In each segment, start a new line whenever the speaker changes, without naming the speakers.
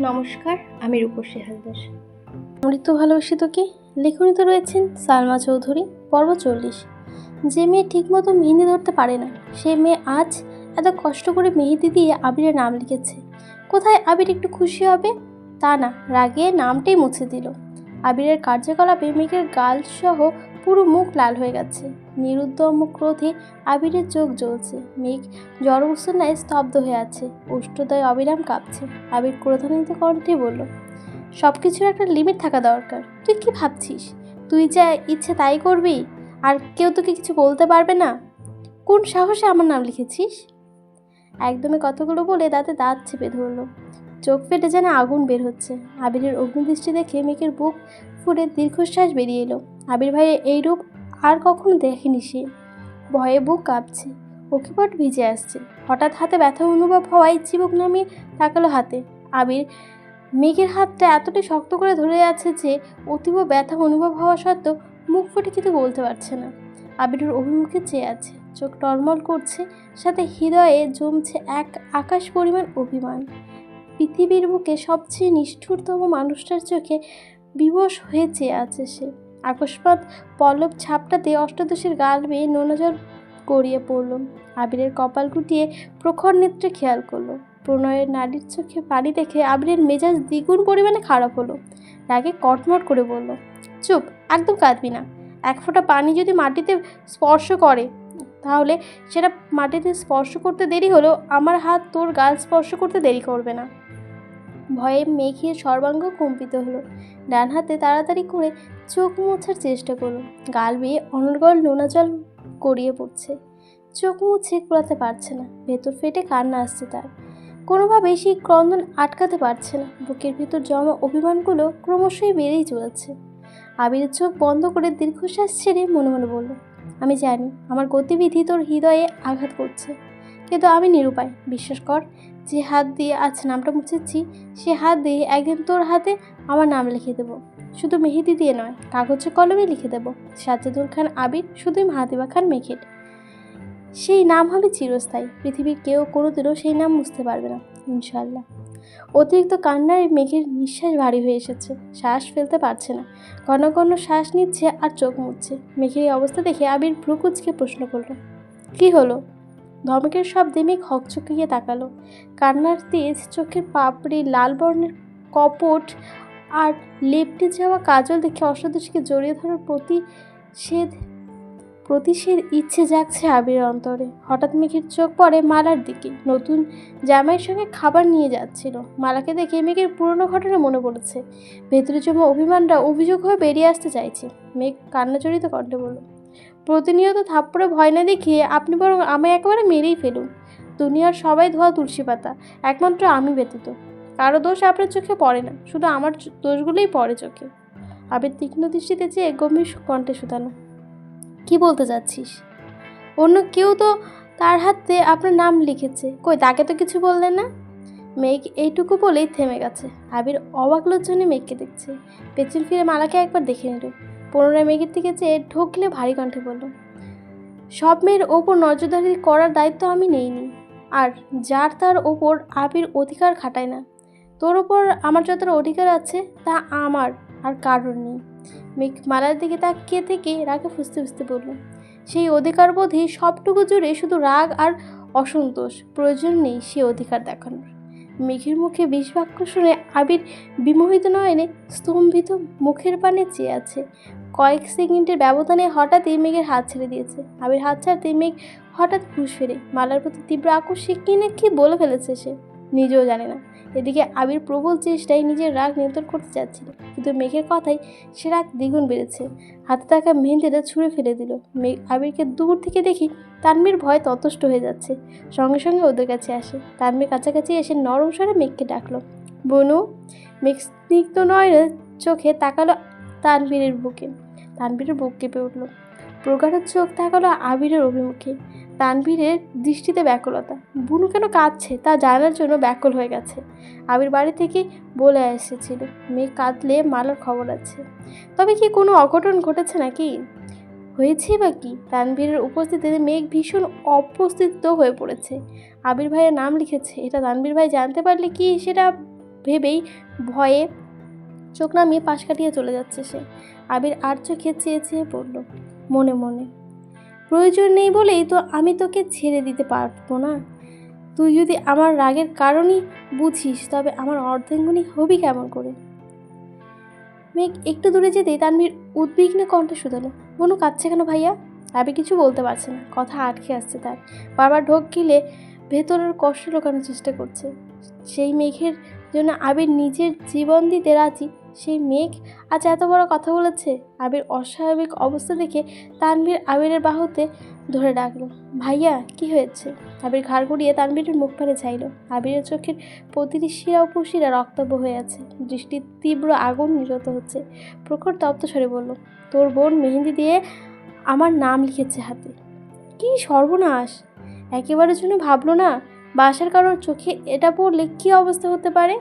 নমস্কার, আমি রূপসী হালদার। অমৃত ভালোবাসি তোকে লেখনীতে রয়েছেন সালমা চৌধুরী, পর্ব চল্লিশ। যে মেয়ে ঠিকমতো মেহেন্দি ধরতে পারে না, সে মেয়ে আজ এত কষ্ট করে মেহেদি দিয়ে আবিরের নাম লিখেছে। কোথায় আবির একটু খুশি হবে? তা না, রাগে নামটাই মুছে দিল। আবিরের কার্যকলাপে মেঘের গাল সহ পুরো মুখ লাল হয়ে গেছে। নিরুদ্দম ক্রোধে আবিরের চোখ জ্বলছে। মেঘ জড় উৎসন্নায় স্তব্ধ হয়ে আছে। উষ্ঠদয় অবিরাম কাঁপছে। আবির ক্রোধান্বিত কণ্ঠে বলল সব কিছুর একটা লিমিট থাকা দরকার। তুই কি ভাবছিস? তুই যা ইচ্ছে তাই করবি? আর কেউ তোকে কিছু বলতে পারবে না? কোন সাহসে আমার নাম লিখেছিস? একদমই কথাগুলো বলে দাঁতে দাঁত চেপে ধরলো। চোখ ফেটে যেন আগুন বের হচ্ছে। আবিরের অগ্নিদৃষ্টি দেখে মেঘের বুক ফুটে দীর্ঘশ্বাস বেরিয়ে এলো। আবির ভাইয়ের এই রূপ আর কখনো দেখেনি সে। ভয়ে বুক কাঁপছে। অকিপট ভিজে আসছে। হঠাৎ হাতে ব্যথা অনুভব হওয়ায় চিবুক নামিয়ে তাকালো হাতে। আবির মেঘের হাতটা এতটাই শক্ত করে ধরে আছে যে অতীব ব্যথা অনুভব হওয়া সত্ত্বেও মুখ ফুটে কিছু বলতে পারছে না। আবিরের অভিমুখে চেয়ে আছে। চোখ টলমল করছে, সাথে হৃদয়ে জমছে এক আকাশ পরিমাণ অভিমান। পৃথিবীর বুকে সবচেয়ে নিষ্ঠুরতম মানুষটার চোখে বিবশ হয়ে চেয়ে আছে সে। আকস্মাৎ পল্লব ছাপটাতে অষ্টাদশীর গাল বেয়ে নোনাজল গড়িয়ে পড়ল। আবিরের কপাল গুটিয়ে প্রখর নেত্রে খেয়াল করল। প্রণয়ের নারীর চোখে পানি দেখে আবিরের মেজাজ দ্বিগুণ পরিমাণে খারাপ হলো। রাগে কটমট করে বলল, চুপ, একদম কাঁদবি না। এক ফোঁটা পানি যদি মাটিতে স্পর্শ করে, তাহলে সেটা মাটিতে স্পর্শ করতে দেরি হলো আমার হাত তোর গাল স্পর্শ করতে দেরি করবে না। ভয়ে মেঘের সর্বাঙ্গ কম্পিত হলো। ডান হাতে তাড়াতাড়ি করে চোখ মোছার চেষ্টা করল। গাল বেয়ে অনর্গল নোনা জল গড়িয়ে পড়ছে। চোখ মুছে কুড়াতে পারছে না। ভেতর ফেটে কান্না আসছে তার। কোনোভাবেই সেই ক্রন্দন আটকাতে পারছে না। বুকের ভিতর জমা অভিমানগুলো ক্রমশই বেড়েই চলেছে। আবিরের চোখ বন্ধ করে দীর্ঘশ্বাস ছেড়ে মনে মনে বলল, আমি জানি, আমার গতিবিধি তোর হৃদয়ে আঘাত করছে। কিন্তু আমি নিরুপায়। বিশ্বাস কর যে হাত দিয়ে আজ নামটা মুছেছি, সে হাত দিয়ে একদিন তোর হাতে আমার নাম লিখে দেবো। শুধু মেহেদি দিয়ে নয়, কাগজে কলমে লিখে দেবো। সাজেদুল খান আবির শুধুই মাহাতিবা খান মেঘের সেই নাম হবে চিরস্থায়ী। পৃথিবীর কেউ কোনোদিনও সেই নাম বুঝতে পারবে না ইনশাল্লাহ অতিরিক্ত কান্নায় মেঘের নিঃশ্বাস ভারী হয়ে এসেছে। শ্বাস ফেলতে পারছে না। ঘন ঘন শ্বাস নিচ্ছে আর চোখ মুছছে। মেঘের এই অবস্থা দেখে আবির ভ্রুকুচকে প্রশ্ন করল, কি হলো? ধমকের শব্দে মেঘ হকচকিয়ে তাকালো। কান্নার তেজ চোখের পাপড়ি, লাল বর্ণের কপট আর লেপটে যাওয়া কাজল দেখে অষ্টাদশীকে জড়িয়ে ধরার প্রতিষেধ প্রতিষেধ ইচ্ছে জাগছে আবির অন্তরে। হঠাৎ মেঘের চোখ পড়ে মালার দিকে। নতুন জামাইয়ের সঙ্গে খাবার নিয়ে যাচ্ছিল। মালাকে দেখে মেঘের পুরনো ঘটনা মনে পড়েছে। ভেতরে জমা অভিমানরা অভিযোগ হয়ে বেরিয়ে আসতে চাইছে। মেঘ কান্নাচরিত কণ্ঠে বলল প্রতিনিয়ত থাপ্পড়ে ভয় না দেখিয়ে আপনি বরং আমায় একেবারে মেরেই ফেলুন। দুনিয়ার সবাই ধোয়া তুলসী পাতা, একমাত্র আমি ব্যতীত। কারও দোষ আপনার চোখে পড়ে না, শুধু আমার দোষগুলোই পড়ে চোখে। আবির তীক্ষ্ণ দৃষ্টিতে চেয়ে গম্ভীর কণ্ঠে শুধানো কি বলতে চাচ্ছিস অন্য কেউ তো তার হাতে আপনার নাম লিখেছে। কই, তাকে তো কিছু বললেন না? মেঘ এইটুকু বলেই থেমে গেছে। আবির অবাক লোচনে মেঘকে দেখছে। পেছন ফিরে মালাকে একবার দেখে নিল। পুনরায় মেঘের দিকে চেয়ে ঢোকলে ভারী কণ্ঠে বলল, সব মেয়ের ওপর নজরদারি করার দায়িত্ব আমি নেইনি। আর যার তার ওপর আবির অধিকার খাটায় না। তোর ওপর আমার যতটা অধিকার আছে তা আমার আর কারোর নেই। মেঘ মালার দিকে তাকিয়ে থেকে রাগে ফুসতে ফুসতে বলল, সেই অধিকার বোধে সবটুকু জুড়ে শুধু রাগ আর অসন্তোষ। প্রয়োজন নেই সে অধিকার দেখানোর। মেঘের মুখে বিষ বাক্য শুনে আবির বিমোহিত নয়নে স্তম্ভিত মুখের পানে চেয়ে আছে। কয়েক সেকেন্ডের ব্যবধানে হঠাৎই মেঘের হাত ছেড়ে দিয়েছে। আবির হাত ছাড়তে মেঘ হঠাৎ হুঁশ ফেরে। মালার প্রতি তীব্র আকস্মিক কিনে কি বলে ফেলেছে সে নিজেও জানে না। এদিকে আবির প্রবল চেষ্টায় নিজের রাগ নিয়ন্ত্রণ করতে চাচ্ছিল, কিন্তু মেঘের কথাই সে রাগ দ্বিগুণ বেড়েছে। হাতে থাকা মেহেন্দিটা ছুঁড়ে ফেলে দিল। মেঘ আবিরকে দূর থেকে দেখি তানবীর ভয় ততষ্ট হয়ে যাচ্ছে। সঙ্গে সঙ্গে ওদের কাছে আসে। তানমির কাছাকাছি এসে নরম স্বরে মেঘকে ডাকলো, বনু। মেঘ স্নিগ্ধ নয় চোখে তাকালো তানবীরের বুকে। তানবীরের বুক কেঁপে উঠল। প্রগাঢ় চোখ তাকালো আবিরের অভিমুখে। তানবীরের দৃষ্টিতে ব্যাকুলতা। বুনু কেন কাঁদছে? তা জানার জন্য ব্যাকুল হয়ে গেছে। আবির বাড়ি থেকে বলে এসেছিল, মেয়ে কাঁদলে মালার খবর আছে। তবে কি কোনো অঘটন ঘটেছে নাকি? হয়েছে বা কি? তানবীরের উপস্থিতিতে মেঘ ভীষণ অপ্রস্তুত হয়ে পড়েছে। আবির ভাইয়ের নাম লিখেছে। এটা তানবীর ভাই জানতে পারলে কি সেটা ভেবেই ভয়ে চোখ নামিয়ে পাশ কাটিয়ে চলে যাচ্ছে সে। আবির আর চোখে চেয়ে চেয়ে পড়ল, মনে মনে। প্রয়োজন নেই বলেই তো আমি তোকে ছেড়ে দিতে পারব না। তুই যদি আমার রাগের কারণই বুঝিস, তবে আমার অর্ধাঙ্গুনি হবি কেমন করে? মেঘ একটু দূরে যেতেই তানভীর উদ্বিগ্ন কণ্ঠে শুধালো বনু কাঁদছে কেন ভাইয়া? আবি কিছু বলতে পারছে না, কথা আটকে আসছে তার। বারবার ঢোক গিলে ভেতরের কষ্ট লোকানোর চেষ্টা করছে। সেই মেঘের জন্য আবির নিজের জীবন দিতে রাজি। সেই মেঘ আজ এত বড় কথা বলেছে। আবির অস্বাভাবিক অবস্থা দেখে তানভীর আবিরের বাহুতে ধরে ডাকলো, ভাইয়া, কি হয়েছে? আবির ঘাড় ঘুরিয়ে তানভীরের মুখ পাড়ে চাইলো। আবিরের চোখের প্রতিটি শিরা উপশিরা রক্তব্য হয়ে আছে। দৃষ্টির তীব্র আগুন নিরত হচ্ছে। প্রখর তপ্ত সরে বলল, তোর বোন মেহেন্দি দিয়ে আমার নাম লিখেছে হাতে। কি সর্বনাশ! একেবারের জন্য ভাবলো না বাসার কারোর চোখে এটা পড়লে কি অবস্থা হতে পারে?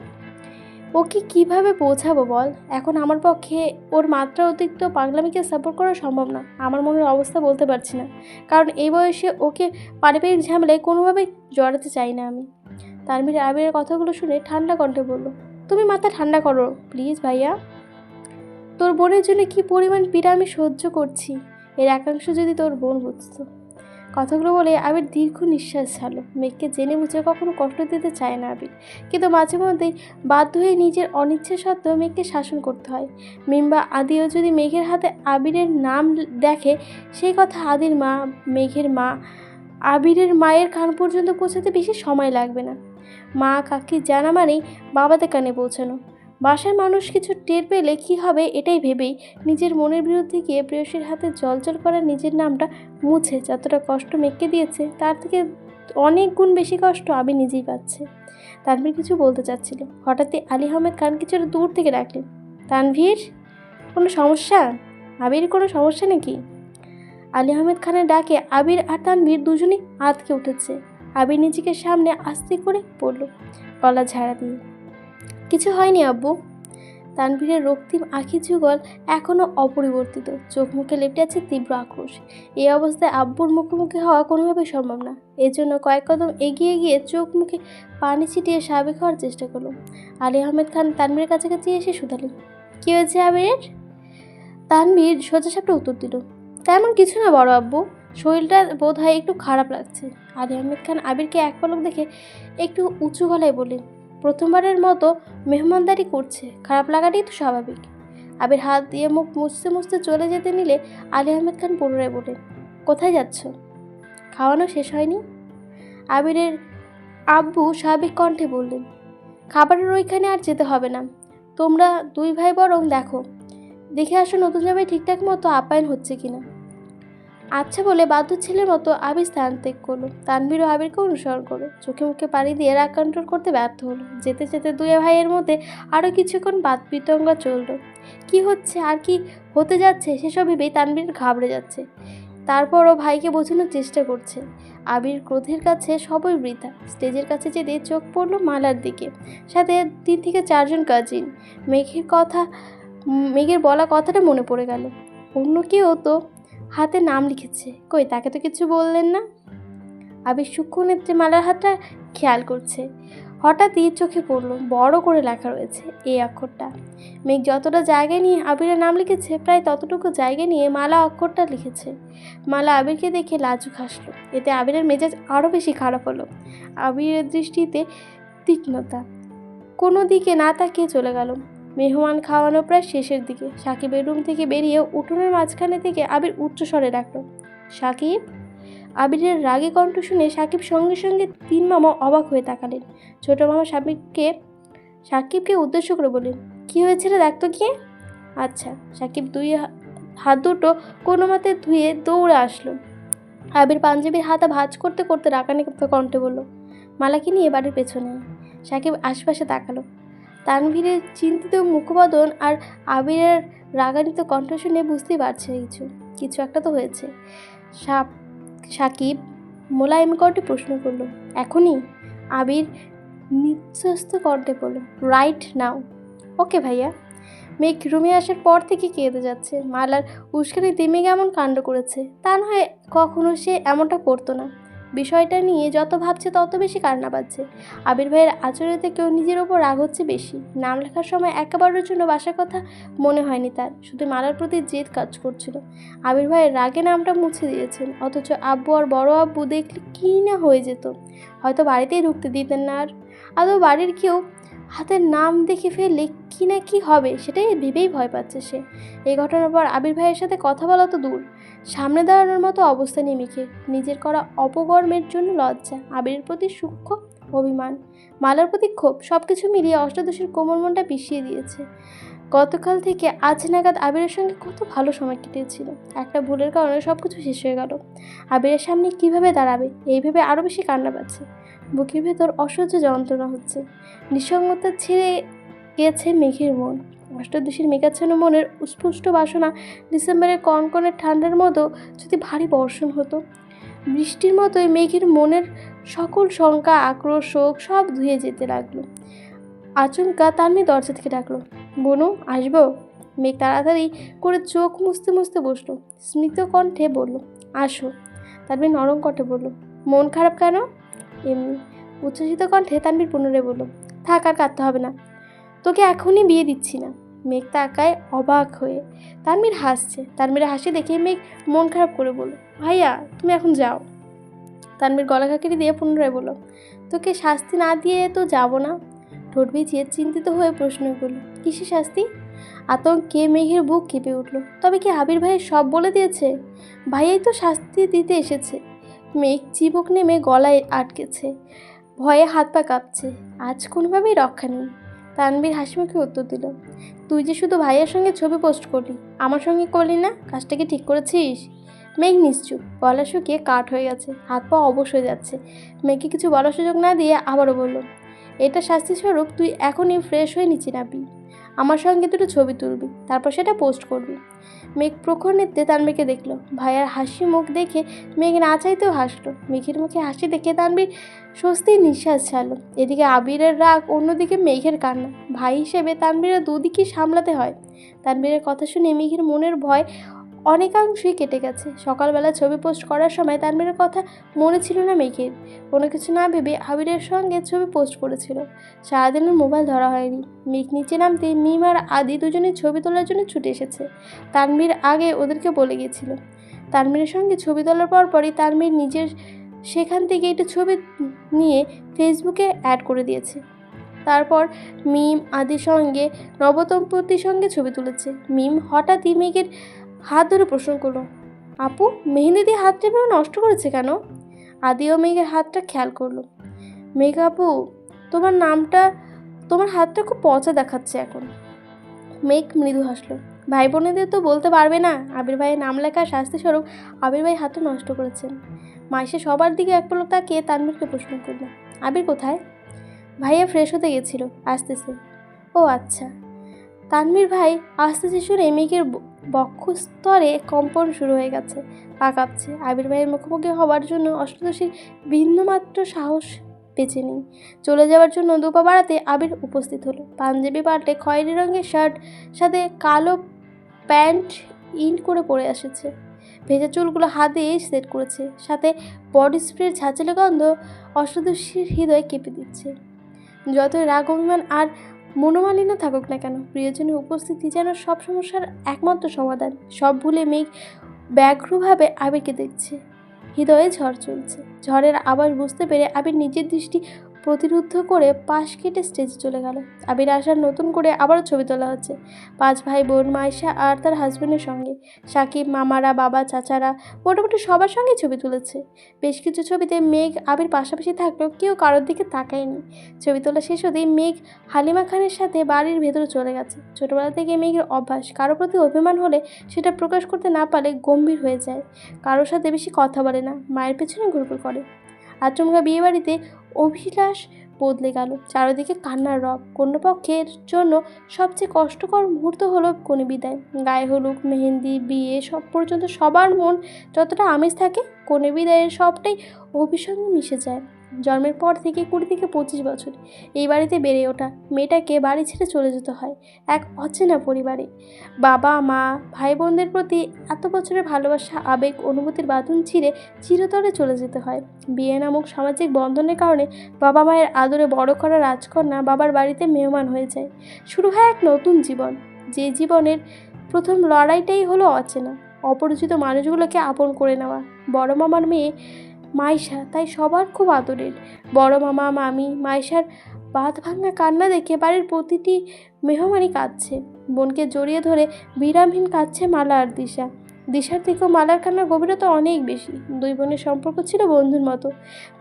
ওকে কীভাবে পৌঁছাবো বল? এখন আমার পক্ষে ওর মাত্রা অতিরিক্ত পাগলামিকে সাপোর্ট করা সম্ভব না। আমার মনের অবস্থা বলতে পারছি না। কারণ এই বয়সে ওকে পারিবারিক ঝামেলায় কোনোভাবেই জড়াতে চাই না আমি। তানভীর আবিরের কথাগুলো শুনে ঠান্ডা কণ্ঠে বলল, তুমি মাথা ঠান্ডা করো প্লিজ ভাইয়া। তোর বোনের জন্য কি পরিমাণ পীড়া আমি সহ্য করছি? এর একাংশ যদি তোর বোন বুঝতো। কথাগুলো বলে আবির দীর্ঘ নিঃশ্বাস ছাড়লো। মেঘকে জেনে বুঝে কখনো কষ্ট দিতে চায় না আবির। কিন্তু মাঝে মধ্যেই বাধ্য হয়ে নিজের অনিচ্ছা সত্ত্বেও মেঘকে শাসন করতে হয়। মিম্বা আদিও যদি মেঘের হাতে আবিরের নাম দেখে, সেই কথা আদির মা, মেঘের মা, আবিরের মায়ের কান পর্যন্ত পৌঁছাতে বেশি সময় লাগবে না। মা কাকি জানা মানেই বাবাদের কানে পৌঁছানো। বাসার মানুষ কিছু টের পেলে কী হবে এটাই ভেবেই নিজের মনের বিরুদ্ধে গিয়ে প্রেয়সীর হাতে জলজল করা নিজের নামটা মুছে যতটা কষ্ট মেঘকে দিয়েছে, তার থেকে অনেক গুণ বেশি কষ্ট আবি নিজেই পাচ্ছে। তানভীর কিছু বলতে চাচ্ছিল। হঠাৎই আলী আহমেদ খান কিছুটা দূর থেকে ডাকলেন। তানভীর, কোনো সমস্যা? আবির কোনো সমস্যা নাকি? আলী আহমেদ খানের ডাকে আবির আর তানভীর দুজনেই আতকে উঠেছে। আবির নিজেকে সামনে আস্তে করে পড়ল গলা ঝাড়া দিয়ে। কিছু হয়নি, আব্বু। তানভীরের রক্তিম আখি যুগল এখনও অপরিবর্তিত। চোখ মুখে লেপটে আছে তীব্র আক্রোশ। এই অবস্থায় আব্বুর মুখোমুখি হওয়া কোনোভাবেই সম্ভব না। এজন্য কয়েক কদম এগিয়ে গিয়ে চোখ মুখে পানি ছিটিয়ে স্বাভাবিক হওয়ার চেষ্টা করল। আলী আহমেদ খান তানভীরের কাছাকাছি এসে শুধালেন। কী হয়েছে আবিরের? তানভীর সোজা সাপটা উত্তর দিল। তেমন কিছু না বড় আব্বু। শরীরটা বোধ হয় একটু খারাপ লাগছে। আলী আহমেদ খান আবিরকে এক পলক দেখে একটু উঁচু গলায় বললেন প্রথমবারের মতো মেহমানদারি করছে, খারাপ লাগাটাই তো স্বাভাবিক। আবির হাত দিয়ে মুখ মুছতে মুছতে চলে যেতে নিলে আলী আহমেদ খান পুনরায় বললেন কোথায় যাচ্ছ? খাওয়ানো শেষ হয়নি? আবিরের আব্বু স্বাভাবিক কণ্ঠে বললেন, খাবারের ওইখানে আর যেতে হবে না। তোমরা দুই ভাই বরং দেখো। দেখে আসো নতুন জামাই ঠিকঠাক মতো আপ্যায়ন হচ্ছে কিনা। আচ্ছা বলে বাধ্য ছেলের মতো আবির স্থান ত্যাগ করল। তানভীর ও আবিরকে অনুসরণ করল। চোখে মুখে পাড়ি দিয়ে রাগ কন্ট্রোল করতে ব্যর্থ হলো। যেতে যেতে দুই ভাইয়ের মধ্যে আরও কিছুক্ষণ বাদ বিতঙ্গা চলল। কি হচ্ছে? আর কি হতে যাচ্ছে? সেসব ভেবেই তানভীর ঘাবড়ে যাচ্ছে। তারপরও ভাইকে বোঝানোর চেষ্টা করছে। আবির ক্রোধের কাছে সবই বৃথা। স্টেজের কাছে যেতে চোখ পড়ল মালার দিকে। সাথে তিন থেকে চারজন কাজিন মেঘের কথা মেঘের বলা কথাটা মনে পড়ে গেল। অন্য কেউ তো হাতে নাম লিখেছে। কই, তাকে তো কিছু বললেন না? আবির সূক্ষ্ম নেত্রে মালার হাতটা খেয়াল করছে। হঠাৎই চোখে পড়ল, বড় করে লেখা রয়েছে এই অক্ষরটা। মেঘ যতটা জায়গায় নিয়ে আবিরের নাম লিখেছে, প্রায় ততটুকু জায়গা নিয়ে মালা অক্ষরটা লিখেছে। মালা আবিরকে দেখে লাজুক হাসলো। এতে আবিরের মেজাজ আরও বেশি খারাপ হলো। আবিরের দৃষ্টিতে তীক্ষ্ণতা। কোনো দিকে না তাকিয়ে চলে গেল। মেহমান খাওয়ানো প্রায় শেষের দিকে। সাকিবের রুম থেকে বেরিয়ে উঠোনের মাঝখানে থেকে আবির উচ্চস্বরে ডাকলো, সাকিব? আবিরের রাগে কণ্ঠ শুনে সাকিব সঙ্গে সঙ্গে তিন মামা অবাক হয়ে তাকালেন। ছোট মামা সাকিবকে সাকিবকে উদ্দেশ্য করে বললেন, কী হয়েছে রে দেখ তো গিয়ে আচ্ছা। সাকিব দুই হাত দুটো কোনো মতে ধুয়ে দৌড়ে আসলো। আবির পাঞ্জাবির হাতা ভাঁজ করতে করতে রাগানি কণ্ঠে বলল, মালাকে নিয়ে বাড়ির পেছনে সাকিব আশপাশে তাকালো। তানভীরের চিন্তিত মুখবাদন আর আবিরের রাগান্বিত কণ্ঠ শুনে বুঝতেই পারছে কিছু কিছু একটা তো হয়েছে। সাপ, সাকিব, মোলায়েম কণ্ঠে প্রশ্ন করল, এখনই? আবির নিঃস্বস্ত কণ্ঠে বলল রাইট নাও ওকে ভাইয়া। মেঘ রুমে আসার পর থেকে কেঁদে যাচ্ছে। মালার উস্কানি তেমে কেমন কাণ্ড করেছে, তা নয় কখনো সে এমনটা করতো না। বিষয়টা নিয়ে যত ভাবছে তত বেশি কান্না পাচ্ছে আবির ভাইয়ের আচরণে কেউ নিজের ওপর রাগ হচ্ছে বেশি। নাম লেখার সময় একেবারের জন্য বাসার কথা মনে হয়নি তার, শুধু মালার প্রতি জেদ কাজ করছিল। আবির ভাইয়ের রাগে নামটা মুছে দিয়েছেন, অথচ আব্বু আর বড় আব্বু দেখলে কী না হয়ে যেত। হয়তো বাড়িতেই ঢুকতে দিতেন না আর। আদৌ বাড়ির কেউ হাতের নাম দেখে ফেললে কী না কী হবে সেটাই ভেবেই ভয় পাচ্ছে সে। এই ঘটনার পর আবির ভাইয়ের সাথে কথা বলা তো দূর। সামনে দাঁড়ানোর মতো অবস্থা নেই মিকের নিজের করা অপকর্মের জন্য লজ্জা, আবিরের প্রতি সূক্ষ্ম অভিমান, মালার প্রতি ক্ষোভ সব কিছু মিলিয়ে অষ্টাদশীর কোমল মনটা পিষিয়ে দিয়েছে। গতকাল থেকে আজ নাগাদ আবিরের সঙ্গে কত ভালো সময় কেটেছিল। একটা ভুলের কারণে সব কিছু শেষ হয়ে গেল। আবিরের সামনে কীভাবে দাঁড়াবে, এই ভেবে আরও বেশি কান্না পাচ্ছে। বুকের ভেতর অসহ্য যন্ত্রণা হচ্ছে। নিঃসঙ্গতা ছেড়ে গেছে মেঘের মন। অষ্টাদশীর মেঘাচ্ছন্ন মনের উস্পুষ্ট বাসনা ডিসেম্বরের কনকনে ঠান্ডার মতো যদি ভারী বর্ষণ হতো। বৃষ্টির মতোই মেঘের মনের সকল শঙ্কা, আক্রোশ, শোক সব ধুয়ে যেতে লাগল। আচমকা তার মেয়ে দরজা থেকে ডাকলো, বনু, আসব? মেঘ তাড়াতাড়ি করে চোখ মুছতে মুছতে বসল, স্মিত কণ্ঠে বলল, আসো। তার মেয়ে নরম কণ্ঠে বলল, মন খারাপ কেন? উচ্ছ্বসিত কণ্ঠে তানবীর পুনরায় বলল, থাক, আর কাঁদতে হবে না। তোকে এখনই বিয়ে দিচ্ছি না। মেঘ তাকায় অবাক হয়ে। তানবীর হাসছে। তানবীরের হাসি দেখে মেঘ মন খারাপ করে বলল, ভাইয়া, তুমি এখন যাও। তানবীর গলা কাকিরি দিয়ে পুনরায় বলল, তোকে শাস্তি না দিয়ে তো যাব না? ঠোঁট ভিজিয়ে চিন্তিত হয়ে প্রশ্ন করল কিসে শাস্তি? আতঙ্কে মেঘের বুক কেঁপে উঠল, তবে কি আবির ভাই সব বলে দিয়েছে? ভাইয়াই তো শাস্তি দিতে এসেছে। মেঘ চিবুক নেমে গলায় আটকেছে। ভয়ে হাত পা কাঁপছে। আজ কোনোভাবেই রক্ষা নেই। তানবীর হাসিমুখে উত্তর দিল, তুই যে শুধু ভাইয়ের সঙ্গে ছবি পোস্ট করলি, আমার সঙ্গে করলি না? কাজটা কি ঠিক করেছিস? মেঘ নিশ্চুপ। গলা শুকিয়ে কাঠ হয়ে গেছে। হাত পা অবশ হয়ে যাচ্ছে। মেঘকে কিছু বলার সুযোগ না দিয়ে আবারও বলল, এটা শাস্তি স্বরূপ তুই এখনই ফ্রেশ হয়ে নিচে নাবি আমার সঙ্গে দুটো ছবি তুলবি, তারপর সেটা পোস্ট করবি। মেঘ প্রখর নেত্রে তানবীরকে দেখল। ভাইয়ার হাসি মুখ দেখে মেঘ না চাইতেও হাসলো। মেঘের মুখে হাসি দেখে তানবীর স্বস্তির নিঃশ্বাস ছাড়লো। এদিকে আবিরের রাগ অন্যদিকে মেঘের কান্না। ভাই হিসেবে তানবীরের দুদিকই সামলাতে হয়। তানবীরের কথা শুনে মেঘের মনের ভয় অনেকাংশই কেটে গেছে। সকালবেলা ছবি পোস্ট করার সময় তানবীরের কথা মনে ছিল না মেঘের কোনো কিছু না ভেবে আবিরের সঙ্গে ছবি পোস্ট করেছিল। সারাদিনের মোবাইল ধরা হয়নি। মেঘ নিচে নামতে মিম আর আদি দুজনে ছবি তোলার জন্য ছুটে এসেছে। তানবীর আগে ওদেরকে বলে গিয়েছিল। তানবীরের সঙ্গে ছবি তোলার পর পরই তানবীর নিজের সেখান থেকে একটু ছবি নিয়ে ফেসবুকে অ্যাড করে দিয়েছে। তারপর মিম, আদির সঙ্গে নবদম্পতির সঙ্গে ছবি তুলেছে। মিম হঠাৎই মেঘের হাত ধরে প্রশ্ন করল, আপু মেহেন্দি দিয়ে হাতটা এভাবে নষ্ট করেছে কেন? আদিও মেঘের হাতটা খেয়াল করল, মেঘ আপু, তোমার নামটা, তোমার হাতটা খুব পচা দেখাচ্ছে এখন। মেঘ মৃদু হাসলো ভাই বোনেদের তো বলতে পারবে না, আবির ভাইয়ের নাম লেখা শাস্তি স্বরূপ আবির ভাই হাতটা নষ্ট করেছেন। মাসে সবার দিকে এক পলক তাকিয়ে তানবীরকে প্রশ্ন করল, আবির কোথায়? ভাইয়া ফ্রেশ হতে গেছিল, আসতেছে। ও আচ্ছা। তানবীর ভাই আসতেছে শুনে মেঘের ব- বক্ষস্তরে কম্পন শুরু হয়ে গেছে। পা কাঁপছে। আবির ভাইয়ের মুখোমুখি হওয়ার জন্য অষ্টদশীর বিন্দুমাত্র সাহস বেঁচে নেই। চলে যাওয়ার জন্য দুপা বাড়াতে আবির উপস্থিত হলো। পাঞ্জাবি পাল্টে খয়েরি রঙের শার্ট, সাথে কালো প্যান্ট ইন করে পরে এসেছে। ভেজা চুলগুলো হাত সেট করেছে। সাথে বডি স্প্রের ঝাঁচেলে গন্ধ অষ্টদশীর হৃদয় কেঁপে দিচ্ছে। যতই রাগ, অভিমান আর মনোমালিন্য থাকুক না কেন, প্রিয়জনের উপস্থিতি যেন সব সমস্যার একমাত্র সমাধান। সব ভুলে মেঘ ব্যাঘ্রভাবে আবিরকে দেখছে। হৃদয়ে ঝড় চলছে। ঝড়ের আবার বুঝতে পেরে আবির নিজের দৃষ্টি প্রতিরুদ্ধ করে পাশ কেটে স্টেজে চলে গেল। আবির আসার নতুন করে আবারও ছবি তোলা হচ্ছে। পাঁচ ভাই বোন, মাইশা আর তার হাজবেন্ডের সঙ্গে। সাকিব, মামারা, বাবা, চাচারা মোটামুটি সবার সঙ্গে ছবি তুলেছে। বেশ কিছু ছবিতে মেঘ আবির পাশাপাশি থাকলেও কেউ কারোর দিকে তাকায়নি। ছবি তোলা শেষ হতেই মেঘ হালিমা খানের সাথে বাড়ির ভেতরে চলে গেছে। ছোটবেলা থেকে মেঘের অভ্যাস, কারও প্রতি অভিমান হলে সেটা প্রকাশ করতে না পারলে গম্ভীর হয়ে যায়। কারোর সাথে বেশি কথা বলে না, মায়ের পেছনে ঘুরঘুর করে। আচমকা বিয়েবাড়িতে অভিলাষ বদলে গেল। চারিদিকে কান্নার রব। কন্যাপক্ষের জন্য সবচেয়ে কষ্টকর মুহূর্ত হলো কনে বিদায়। গায়ে হলুদ, মেহেন্দি, বিয়ে সব পর্যন্ত সবার মন যতটা আমেজ থাকে, কনে বিদায়ের সবটাই অভিসঙ্গে মিশে যায়। জন্মের পর থেকে কুড়ি থেকে পঁচিশ বছর। এই বাড়িতে বেড়ে ওঠা মেয়েটাকে বাড়ি ছেড়ে চলে যেতে হয় এক অচেনা পরিবারে। বাবা, মা ভাই বোনদের প্রতি এত বছরের ভালোবাসা, আবেগ, অনুভূতির বাঁধন ছিঁড়ে চিরতরে চলে যেতে হয়। বিয়ে নামক সামাজিক বন্ধনের কারণে বাবা মায়ের আদরে বড় করা রাজকন্যা বাবার বাড়িতে মেহমান হয়ে যায়। শুরু হয় এক নতুন জীবন। যে জীবনের প্রথম লড়াইটাই হলো অচেনা। অপরিচিত মানুষগুলোকে আপন করে নেওয়া। বড় মামার মেয়ে মাইশা, তাই সবার খুব আদরের। বড় মামা, মামি, মাইশার বাঁধ ভাঙা কান্না দেখে বাড়ির প্রতিটি মেহমানই কাঁদছে। বোনকে জড়িয়ে ধরে বিরামহীন কাঁদছে মালা আর দিশা। দিশার থেকেও মালার কান্নার গভীরতা অনেক বেশি। দুই বোনের সম্পর্ক ছিল বন্ধুর মতো।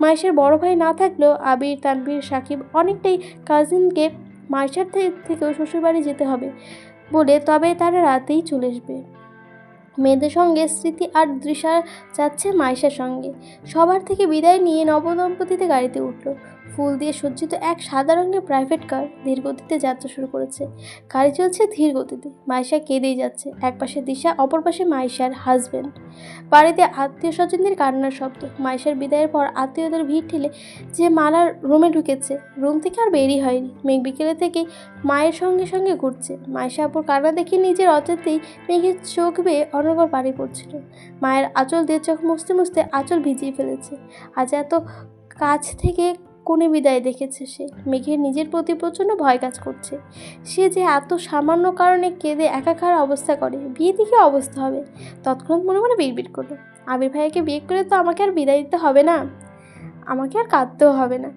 মাইশের বড় ভাই না থাকলেও আবির, তানভীর, সাকিব অনেকটাই কাজিনকে মাইশার থেকেও শ্বশুরবাড়ি যেতে হবে বলে তবে তারা রাতেই চলে আসবে। মেয়েদের সঙ্গে স্মৃতি আর দৃশা যাচ্ছে মাইশার সঙ্গে। সবার থেকে বিদায় নিয়ে নবদম্পতিতে গাড়িতে উঠল। ফুল দিয়ে সজ্জিত এক সাদা রঙের প্রাইভেট কার ধীর গতিতে যাত্রা শুরু করেছে। গাড়ি চলছে ধীর গতিতে। মাইশা কেঁদেই যাচ্ছে। এক পাশে দিশা, অপর পাশে মাইশার হাজব্যান্ড বাড়িতে আত্মীয় স্বজনদের কান্নার শব্দ। মাইশার বিদায়ের পর আত্মীয়দের ভিড় ঠেলে যে মালার রুমে ঢুকেছে রুম থেকে আর বেরিয়ে হয়নি। মেঘ বিকেলে থেকে মায়ের সঙ্গে সঙ্গে ঘুরছে। মাইশা আপুর কান্না দেখে নিজের অজাতেই মেঘের চোখ বেয়ে অনর্গল পানি পড়ছিল। মায়ের আঁচল দিয়ে চোখ মুছতে মুছতে আঁচল ভিজিয়ে ফেলেছে। আজ এত কাছ থেকে কোণে বিদায় দেখেছে সে। মেঘের নিজের প্রতি প্রচণ্ড ভয় কাজ করছে। সে যে এত সামান্য কারণে কেঁদে একাকার অবস্থা করে বিয়ে দিকে অবস্থা হবে। তৎক্ষণাৎ মনে মনে বিড়বিড় করল। আবির ভাইয়াকে বিয়ে করে তো আমাকে আর বিদায় দিতে হবে না? আমাকে আর কাঁদতেও হবে না।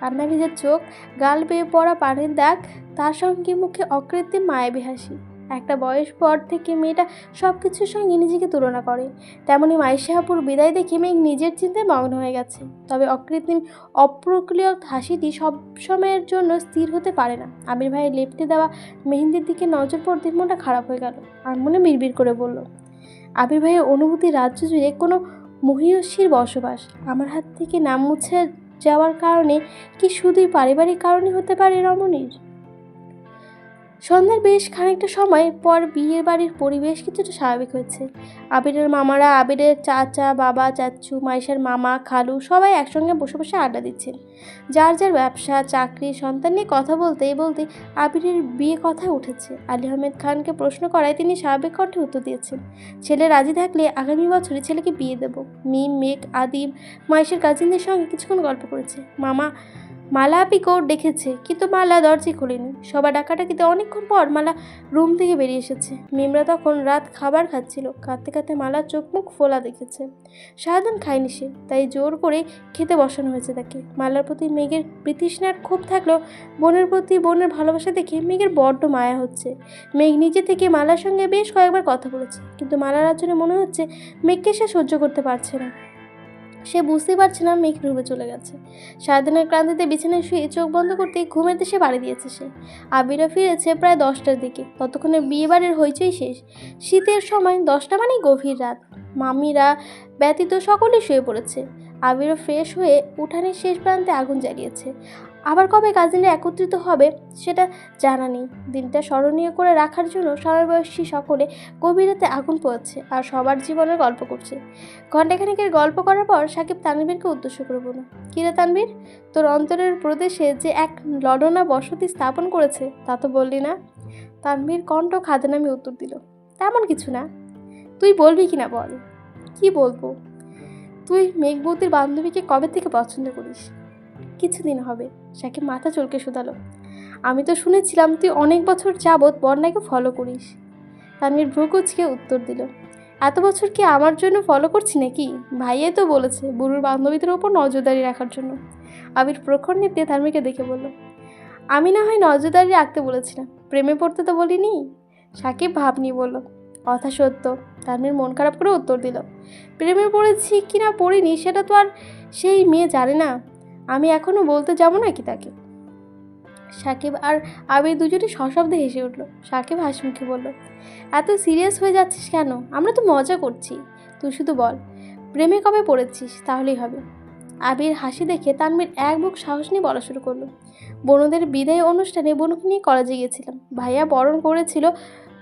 কান্না ভিজের চোখ, গাল বেয়ে পড়া পানির দাগ, তার সঙ্গে মুখে অকৃত্রিম মায়াবী হাসি। একটা বয়স পর থেকে মেয়েটা সব কিছুর সঙ্গে নিজেকে তুলনা করে। তেমনি মাইশাহাপুর বিদায় দেখে মেঘ নিজের চিন্তায় মগ্ন হয়ে গেছে। তবে অকৃত্রিম অপ্রকৃয় হাসিটি সব সময়ের জন্য স্থির হতে পারে না। আবির ভাইয়ের লেপটে দেওয়া মেহেন্দির দিকে নজর পড়তে মনটা খারাপ হয়ে গেল। আর মনে বিড়বিড় করে বলল আবির ভাইয়ের অনুভূতি রাজ্য জুড়ে কোনো মহিষীর বসবাস। আমার হাত থেকে নাম মুছে যাওয়ার কারণে কি শুধুই পারিবারিক কারণে হতে পারে রমণীর? সন্ধ্যার বেশ খানিকটা সময় পর বিয়ের বাড়ির পরিবেশ কিছুটা স্বাভাবিক হয়েছে। আবিরের মামারা, আবিরের চাচা, বাবা, চাচু, মাইশার মামা, খালু সবাই একসঙ্গে বসে বসে আড্ডা দিচ্ছেন। যার যার ব্যবসা, চাকরি, সন্তান নিয়ে কথা বলতেই বলতে আবিরের বিয়ে কথা উঠেছে। আলী আহমেদ খানকে প্রশ্ন করায় তিনি স্বাভাবিক কণ্ঠে উত্তর দিয়েছেন, ছেলে রাজি থাকলে আগামী বছরই ছেলেকে বিয়ে দেবো। মিম, মেঘ, আদিম, মাইশের কাজিনদের সঙ্গে কিছুক্ষণ গল্প করেছে। মামা মালা আপিকেও ডেকেছে কিন্তু মালা দরজাই খোলেনি। সবার ডাকাডাকিতে অনেকক্ষণ পর মালা রুম থেকে বেরিয়ে এসেছে। মিমরা তখন রাত খাবার খাচ্ছিল, কাঁদতে কাঁদতে মালা চোখ মুখ ফোলা দেখেছে। সারাদিন খায়নি সে, তাই জোর করে খেতে বসানো হয়েছে তাকে। মালার প্রতি মেঘের প্রীতিস্নার ক্ষোভ থাকলেও বোনের প্রতি বোনের ভালোবাসা দেখে মেঘের বড্ড মায়া হচ্ছে। মেঘ নিজে থেকে মালার সঙ্গে বেশ কয়েকবার কথা বলেছে, কিন্তু মালার আচরণে মনে হচ্ছে মেঘকে সে সহ্য করতে পারছে না। সে বুঝতে পারছে না মেঘ ডুবে চলে গেছে। সারাদিনের ক্রান্তিতে বিছানায় শুয়ে চোখ বন্ধ করতে ঘুমের দেশে বাড়ি দিয়েছে সে। আবিরা ফিরেছে প্রায় দশটার দিকে। ততক্ষণে বিয়ে বাড়ির হইচই শেষ। শীতের সময় দশটা মানেই গভীর রাত। মামিরা ব্যতীত সকলেই শুয়ে পড়েছে। আবিরও ফ্রেশ হয়ে উঠানের শেষ প্রান্তে আগুন জ্বালিয়েছে। আবার কবে কাজিনরা একত্রিত হবে, সেটা জানা নেই। দিনটা স্মরণীয় করে রাখার জন্য সমবয়সী সকলে গভীর রাতে আগুন পোয়াচ্ছে আর সবার জীবনের গল্প করছে। ঘণ্টাখানিকের গল্প করার পর সাকিব তানভীরকে উদ্দেশ্য করে বলল কিরে তানভীর? তোর অন্তরের প্রদেশে যে এক লডনা বসতি স্থাপন করেছে, তা তো বললি না? তানবীর কণ্ঠ খাদে নামে উত্তর দিল, তেমন কিছু না। তুই বলবি কি না বল? কি বলব? তুই মেঘবতীর বান্ধবীকে কবে থেকে পছন্দ করিস? কিছুদিন হবে সাকিব মাথা চলকে শুধালো। আমি তো শুনেছিলাম তুই অনেক বছর যাবৎ বন্যাকে ফলো করিস। তানভীর ভ্রুকুচকে উত্তর দিল, এত বছর কি আমার জন্য ফলো করছি নাকি? ভাইয়াই তো বলেছে বুড়ুর বান্ধবীদের ওপর নজরদারি রাখার জন্য। আবির প্রখর নেতে তানভীরকে দেখে বলল, আমি না হয় নজরদারি রাখতে বলেছিলাম, প্রেমে পড়তে তো বলিনি? সাকিব ভাবনি বলল, কথা সত্য। তানভীর মন খারাপ করে উত্তর দিল, প্রেমে পড়েছি কি না পড়িনি সেটা তো আর সেই মেয়ে জানে না। আমি এখনও বলতে যাব নাকি তাকে? সাকিব আর আবির দুজনে সশব্দে হেসে উঠল। সাকিব হাসিমুখে বলল, এত সিরিয়াস হয়ে যাচ্ছিস কেন? আমরা তো মজা করছি। তুই শুধু বল, প্রেমে কবে পড়েছিস? তাহলেই হবে। আবির হাসি দেখে তানবীর এক বুক সাহস নিয়ে বলা শুরু করল। বনুদের বিদায় অনুষ্ঠানে বনুকে নিয়ে কলেজে গিয়েছিলাম। ভাইয়া বরণ করেছিল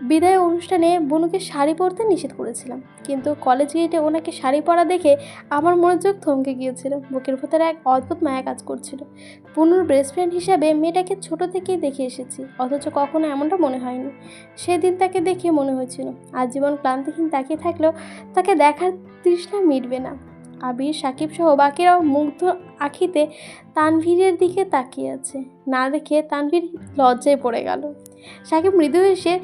বিদায় অনুষ্ঠানে বনুকে শাড়ি পরতে নিষেধ করেছিলাম। কিন্তু কলেজ গেটে ওনাকে শাড়ি পরা দেখে আমার মনোযোগ থমকে গিয়েছিল। বুকের ভেতরে এক অদ্ভুত মায়া কাজ করছিল। বনুর বেস্ট ফ্রেন্ড হিসাবে মেয়েটাকে ছোট থেকেই দেখে এসেছি, অথচ কখনো এমনটা মনে হয়নি। সেদিন তাকে দেখে মনে হয়েছিল, আজীবন ক্লান্তিহীন তাকিয়ে থাকলেও তাকে দেখার তৃষ্ণা মিটবে না। আবির, সাকিব সহ বাকিরাও মুগ্ধ আখিতে তানভীরের দিকে তাকিয়ে আছে। না দেখে তানভীর লজ্জায় পড়ে গেল। সাকিব মৃদু এসে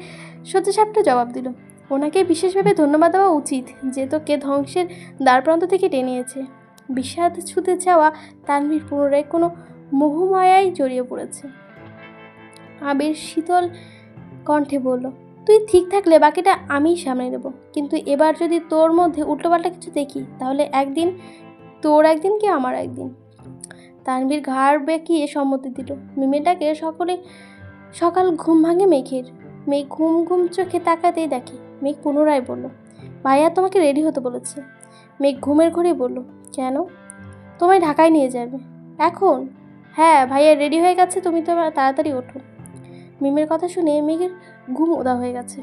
সত্যসাপটা জবাব দিল, ওনাকে বিশেষভাবে ধন্যবাদ দেওয়া উচিত যে তোকে ধ্বংসের দ্বারপ্রান্ত থেকে টেনিয়েছে বিষাদ ছুতে যাওয়া তানভীর পুনরায় কোনো মোহমায়ায় জড়িয়ে পড়েছে। আবির শীতল কণ্ঠে বলল, তুই ঠিক থাকলে বাকিটা আমিই সামনে নেব, কিন্তু এবার যদি তোর মধ্যে উল্টোপাল্টা কিছু দেখি, তাহলে একদিন তোর একদিন কি আমার একদিন? তানভীর ঘাড় বেঁকিয়ে সম্মতি দিল, মিমেটাকে সকলে, সকাল ঘুম ভাঙে মেঘের। মেঘ ঘুম ঘুম চোখে তাকাতেই দেখে, মেয়ে পুনরায় বলল, ভাইয়া তোমাকে রেডি হতে বলেছে। মেয়ে ঘুমের ঘরে বলল, কেন? তোমায় ঢাকায় নিয়ে যাবে। এখন? হ্যাঁ ভাইয়া রেডি হয়ে গেছে, তুমি তো তাড়াতাড়ি ওঠো। মিমের কথা শুনে মেঘের ঘুম উদা হয়ে গেছে।